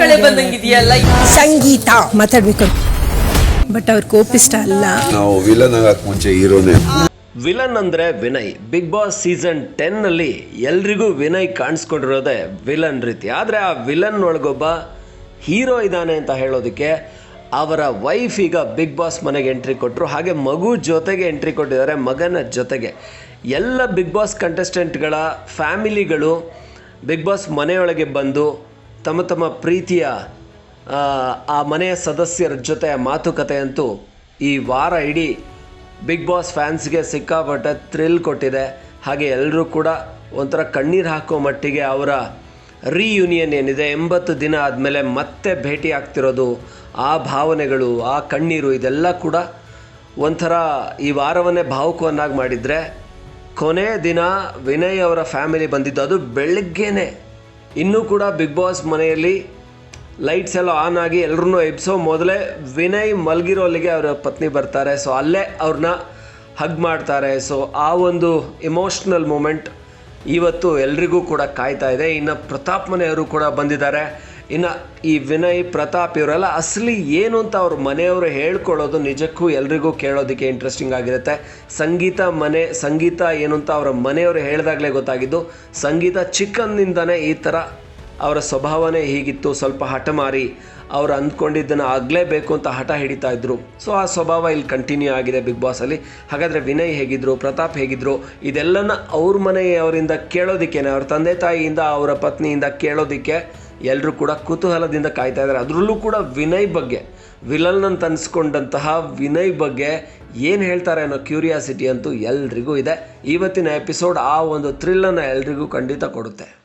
ಕಳೆ ಬಂದಂಗಿದೆಯಲ್ಲ? ಸಂಗೀತ ಮಾತಾಡ್ಬೇಕು. ಬಟ್ ಅವ್ರ ಕೋಪಿಷ್ಟ ಅಲ್ಲ. ನಾವು ವಿಲನ್ ಆಗಕ್ ಮುಂಚೆ ಹೀರೋನೇ. ವಿಲನ್ ಅಂದ್ರೆ Vinay. Big Boss season ten ಅಲ್ಲಿ ಎಲ್ರಿಗೂ ವಿನಯ್ ಕಾಣಿಸ್ಕೊಂಡಿರೋದೆ ವಿಲನ್ ರೀತಿ. ಆದರೆ ಆ ವಿಲನ್ ಒಳಗೊಬ್ಬ ಹೀರೋ ಇದ್ದಾನೆ ಅಂತ ಹೇಳೋದಕ್ಕೆ ಅವರ ವೈಫ್ ಈಗ ಬಿಗ್ ಬಾಸ್ ಮನೆಗೆ ಎಂಟ್ರಿ ಕೊಟ್ಟರು ಹಾಗೆ ಮಗು ಜೊತೆಗೆ ಎಂಟ್ರಿ ಕೊಟ್ಟಿದ್ದಾರೆ ಮಗನ ಜೊತೆಗೆ. ಎಲ್ಲ ಬಿಗ್ ಬಾಸ್ ಕಂಟೆಸ್ಟೆಂಟ್ಗಳ ಫ್ಯಾಮಿಲಿಗಳು ಬಿಗ್ ಬಾಸ್ ಮನೆಯೊಳಗೆ ಬಂದು ತಮ್ಮ ತಮ್ಮ ಪ್ರೀತಿಯ ಆ, ಮನೆಯ ಸದಸ್ಯರ ಜೊತೆ ಮಾತುಕತೆ ಅಂತೂ ಈ ವಾರ ಇಡೀ ಬಿಗ್ ಬಾಸ್ ಫ್ಯಾನ್ಸ್ಗೆ ಸಿಕ್ಕಾಪಟ್ಟೆ ಥ್ರಿಲ್ ಕೊಟ್ಟಿದೆ. ಹಾಗೆ ಎಲ್ಲರೂ ಕೂಡ ಒಂಥರ ಕಣ್ಣೀರು ಹಾಕೋ ಮಟ್ಟಿಗೆ ಅವರ ರೀಯೂನಿಯನ್ ಏನಿದೆ ಎಂಬತ್ತು ದಿನ ಆದಮೇಲೆ ಮತ್ತೆ ಭೇಟಿ ಆಗ್ತಿರೋದು ಆ ಭಾವನೆಗಳು ಆ ಕಣ್ಣೀರು ಇದೆಲ್ಲ ಕೂಡ ಒಂಥರ ಈ ವಾರವನ್ನೇ ಭಾವುಕವನ್ನಾಗಿ ಮಾಡಿದರೆ ಕೊನೆ ದಿನ ವಿನಯ್ ಅವರ ಫ್ಯಾಮಿಲಿ ಬಂದಿದ್ದು ಅದು ಬೆಳಗ್ಗೆನೆ ಇನ್ನೂ ಕೂಡ ಬಿಗ್ ಬಾಸ್ ಮನೆಯಲ್ಲಿ ಲೈಟ್ಸ್ ಎಲ್ಲ ಆನ್ ಆಗಿ ಎಲ್ಲರೂ ಎಬ್ಸೋ ಮೊದಲೇ ವಿನಯ್ ಮಲಗಿರೋಲ್ಲಿಗೆ ಅವರ ಪತ್ನಿ ಬರ್ತಾರೆ. ಸೊ ಅಲ್ಲೇ ಅವ್ರನ್ನ ಹಗ್ ಮಾಡ್ತಾರೆ. ಸೊ ಆ ಒಂದು ಇಮೋಷ್ನಲ್ ಮೂಮೆಂಟ್ ಇವತ್ತು ಎಲ್ರಿಗೂ ಕೂಡ ಕಾಯ್ತಾ ಇದೆ. ಇನ್ನು ಪ್ರತಾಪ್ ಮನೆಯವರು ಕೂಡ ಬಂದಿದ್ದಾರೆ. ಇನ್ನು ಈ ವಿನಯ್ ಪ್ರತಾಪ್ ಇವರೆಲ್ಲ ಅಸಲಿ ಏನು ಅಂತ ಅವ್ರ ಮನೆಯವರು ಹೇಳ್ಕೊಳ್ಳೋದು ನಿಜಕ್ಕೂ ಎಲ್ರಿಗೂ ಕೇಳೋದಕ್ಕೆ ಇಂಟ್ರೆಸ್ಟಿಂಗ್ ಆಗಿರುತ್ತೆ. ಸಂಗೀತ ಮನೆ, ಸಂಗೀತ ಏನು ಅಂತ ಅವರ ಮನೆಯವರು ಹೇಳಿದಾಗಲೇ ಗೊತ್ತಾಗಿದ್ದು, ಸಂಗೀತ ಚಿಕ್ಕಂದಿಂದನೇ ಈ ಥರ ಅವರ ಸ್ವಭಾವನೇ ಹೀಗಿತ್ತು, ಸ್ವಲ್ಪ ಹಠಮಾರಿ ಅವ್ರು ಅಂದ್ಕೊಂಡಿದ್ದನ್ನು ಆಗಲೇಬೇಕು ಅಂತ ಹಠ ಹಿಡಿತಾ ಇದ್ರು. ಸೊ ಆ ಸ್ವಭಾವ ಇಲ್ಲಿ ಕಂಟಿನ್ಯೂ ಆಗಿದೆ ಬಿಗ್ ಬಾಸಲ್ಲಿ ಹಾಗಾದರೆ ವಿನಯ್ ಹೇಗಿದ್ರು, ಪ್ರತಾಪ್ ಹೇಗಿದ್ರು, ಇದೆಲ್ಲನ ಅವ್ರ ಮನೆಯವರಿಂದ ಕೇಳೋದಕ್ಕೇನೆ, ಅವ್ರ ತಂದೆ ತಾಯಿಯಿಂದ ಅವರ ಪತ್ನಿಯಿಂದ ಕೇಳೋದಕ್ಕೆ ಎಲ್ಲರೂ ಕೂಡ ಕುತೂಹಲದಿಂದ ಕಾಯ್ತಾ ಇದ್ದಾರೆ. ಅದರಲ್ಲೂ ಕೂಡ ವಿನಯ್ ಬಗ್ಗೆ ವಿಲನ್ ಅಂತ ಅನಿಸ್ಕೊಂಡಂತಹ ವಿನಯ್ ಬಗ್ಗೆ ಏನು ಹೇಳ್ತಾರೆ ಅನ್ನೋ ಕ್ಯೂರಿಯಾಸಿಟಿ ಅಂತೂ ಎಲ್ರಿಗೂ ಇದೆ. ಇವತ್ತಿನ ಎಪಿಸೋಡ್ ಆ ಒಂದು ಥ್ರಿಲ್ಲನ್ನು ಎಲ್ರಿಗೂ ಖಂಡಿತ ಕೊಡುತ್ತೆ.